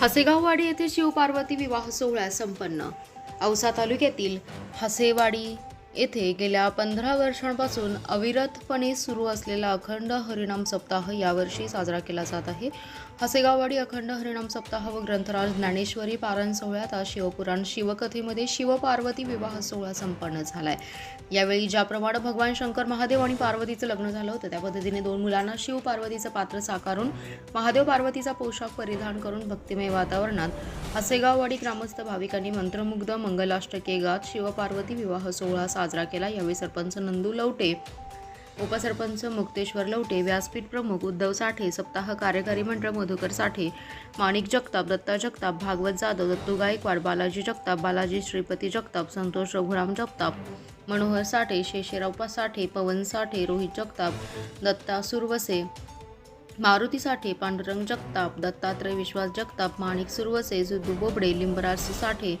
हसेगाववाडी येथे शिवपार्वती विवाह सोहळा संपन्न. औसा तालुक्यातील हसेवाडी येथे गेल्या पंधरा वर्षांपासून अविरतपणे सुरू असलेला अखंड हरिणाम सप्ताह यावर्षी साजरा केला जात आहे. हसेगाववाडी अखंड हरिणाम सप्ताह व ग्रंथराज ज्ञानेश्वरी पारायण सोहळ्यात आज शिवपुराण शिवकथेमध्ये शिवपार्वती विवाह सोहळा संपन्न झाला आहे यावेळी ज्याप्रमाणे भगवान शंकर महादेव आणि पार्वतीचं लग्न झालं होतं त्या पद्धतीने दोन मुलांना शिव पार्वतीचं पात्र साकारून महादेव पार्वतीचा पोशाख परिधान करून भक्तिमय वातावरणात हसेगाववाडी ग्रामस्थ भाविकांनी मंत्रमुग्ध मंगलाष्टके गात शिवपार्वती विवाह सोहळा साजरा केला. यावेळी सरपंच नंदू लवटे उपसरपंच मुक्तेश्वर लवटे व्यासपीठ प्रमुख उद्धव साठे सप्ताह कार्यकारी मंडळ मधुकर साठे माणिक जगताप दत्ता जगताप भागवत जाधव दत्तू गायकवाड बालाजी जगताप बालाजी श्रीपती जगताप संतोष रघुराम जगताप मनोहर साठे शेषेरावपा साठे पवन साठे रोहित जगताप दत्ता सुरवसे मारुती साठे पांडुरंग जगताप दत्तात्रय विश्वास जगताप माणिक सुरवसे जुद्दू बोबडे लिंबराज साठे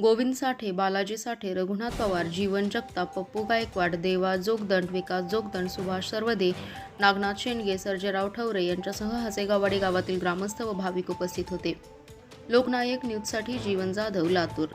गोविंद साठे बालाजी साठे रघुनाथ पवार जीवन जगताप पप्पू गायकवाड देवा जोगदंड विकास जोगदंड सुभाष सर्वदे नागनाथ शेंडगे सर्जेराव ठवरे यांच्यासह हसेगाववाडी गावातील ग्रामस्थ व भाविक उपस्थित होते. लोकनायक न्यूजसाठी जीवन जाधव लातूर.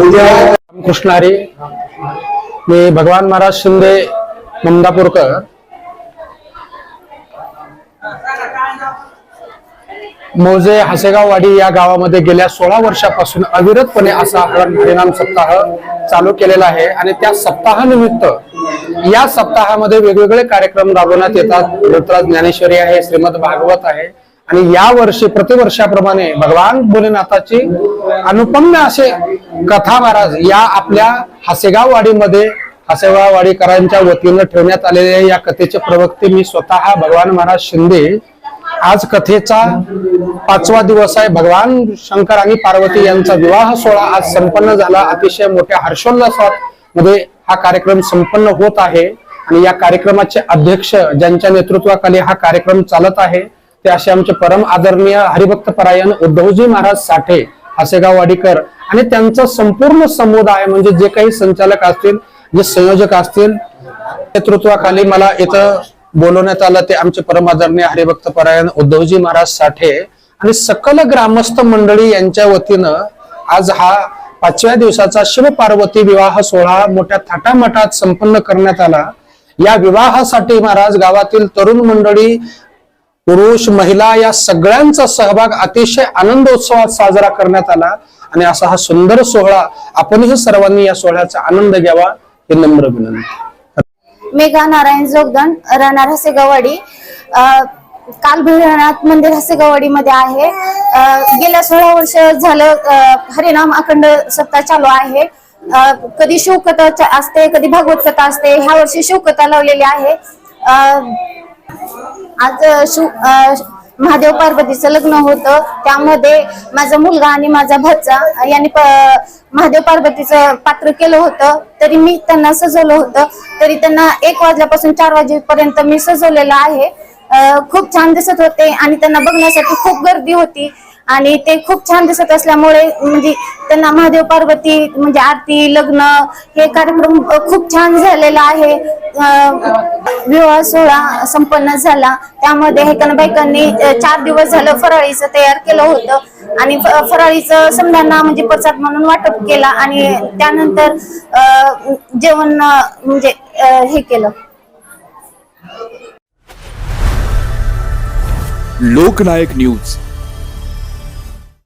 कृष्णारी मी भगवान महाराज शिंदे ममदापूरकर मोजे हसेगाववाडी या गावामध्ये गेल्या सोळा वर्षापासून अविरतपणे असा हरिनाम सप्ताह चालू केलेला आहे आणि त्या सप्ताहानिमित्त या सप्ताहामध्ये वेगवेगळे कार्यक्रम राबवण्यात येतात. ऋतराज ज्ञानेश्वरी आहे श्रीमद भागवत आहे. आणि या वर्षी प्रतिवर्षाप्रमाणे भगवान भोलेनाथाची अनुपम्य असे कथा महाराज या आपल्या हसेगाव वाडीमध्ये हसेगाव वाडीकरांच्या वतीनं ठेवण्यात आलेल्या या कथेचे प्रवक्ते मी स्वतः भगवान महाराज शिंदे. आज कथेचा पाचवा दिवस आहे. भगवान शंकर आणि पार्वती यांचा विवाह सोहळा आज संपन्न झाला. अतिशय मोठ्या हर्षोल्लासात मध्ये हा कार्यक्रम संपन्न होत आहे. आणि या कार्यक्रमाचे अध्यक्ष ज्यांच्या नेतृत्वाखाली हा कार्यक्रम चालत आहे ते असे आमचे परम आदरणीय हरिभक्त परायण उद्धवजी महाराज साठे हसेगाव वाडीकर आणि त्यांचा संपूर्ण समुदाय म्हणजे जे काही संचालक असतील जे संयोजक असतील नेतृत्वाखाली मला इथं बोलवण्यात आलं ते आमचे परम आदरणीय हरिभक्त परायण उद्धवजी महाराज साठे आणि सकल ग्रामस्थ मंडळी यांच्या वतीनं आज हा पाचव्या दिवसाचा शिव पार्वती विवाह सोहळा मोठ्या थाटामाटात संपन्न करण्यात आला. या विवाहासाठी महाराज गावातील तरुण मंडळी पुरुष महिला या सगळ्यांचा सहभाग अतिशय आनंदोत्सवात साजरा करण्यात आला. आणि असा हा सुंदर सोहळा आपणही सर्वांनी या सोहळ्याचा आनंद घ्यावा हे नम्र विनंती. मेघा नारायण जोगदंड राहणार हसेगावाडी काल भैरवनाथ मंदिर हसेगावाडीमध्ये आहे. गेल्या सोळा वर्ष झालं हरिनाम अखंड सप्ताह चालू आहे. कधी शिवकथा च- असते कधी भागवत कथा असते. ह्या वर्षी शिवकथा लावलेली आहे. आज शु शिव महादेव पार्वतीचं लग्न होतं. त्यामध्ये माझा मुलगा आणि माझा भाचा यांनी प- महादेव पार्वतीचं पात्र केलं होतं. तरी मी त्यांना सजवलं होतं. तरी त्यांना एक वाजल्यापासून चार वाजेपर्यंत मी सजवलेलं आहे. खूप छान दिसत होते आणि त्यांना बघण्यासाठी खूप गर्दी होती. आणि ते खूप छान दिसत असल्यामुळे म्हणजे त्यांना महादेव पार्वती म्हणजे आरती लग्न हे कार्यक्रम खूप छान झालेला आहे. विवाह सोहळा संपन्न झाला. त्यामध्ये हेकन बायकांनी चार दिवस झालं फराळीचं तयार केलं होतं. आणि फराळीचं समजांना म्हणजे प्रसाद म्हणून वाटप केला आणि त्यानंतर जेवण म्हणजे हे केलं. लोकनायक न्यूज.